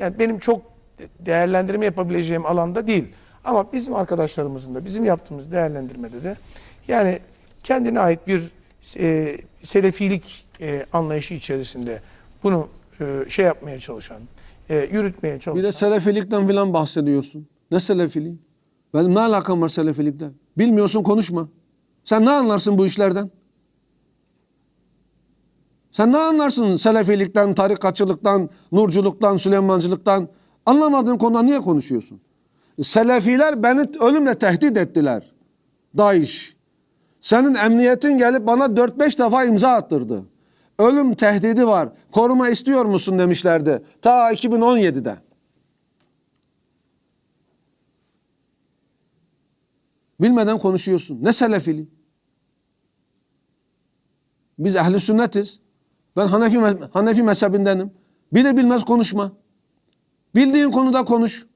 Yani benim çok değerlendirme yapabileceğim alanda değil. Ama bizim arkadaşlarımızın da bizim yaptığımız değerlendirmede de yani kendine ait bir e, selefilik e, anlayışı içerisinde bunu e, şey yapmaya çalışan, e, yürütmeye çalışan. Bir de selefilikten filan bahsediyorsun. Ne selefiliği? Benim ne alakam var selefilikten? Bilmiyorsun konuşma. Sen ne anlarsın bu işlerden? Sen ne anlarsın selefilikten, tarikatçılıktan, nurculuktan, Süleymancılıktan? Anlamadığın konuda niye konuşuyorsun? Selefiler beni ölümle tehdit ettiler. DAEŞ. Senin emniyetin gelip bana 4-5 defa imza attırdı. Ölüm tehdidi var. Koruma istiyor musun demişlerdi. Ta 2017'de. Bilmeden konuşuyorsun. Ne selefili? Biz ehli sünnetiz. Ben Hanefi, Hanefi mezhebindenim. Bile bilmez konuşma. Bildiğin konuda konuş.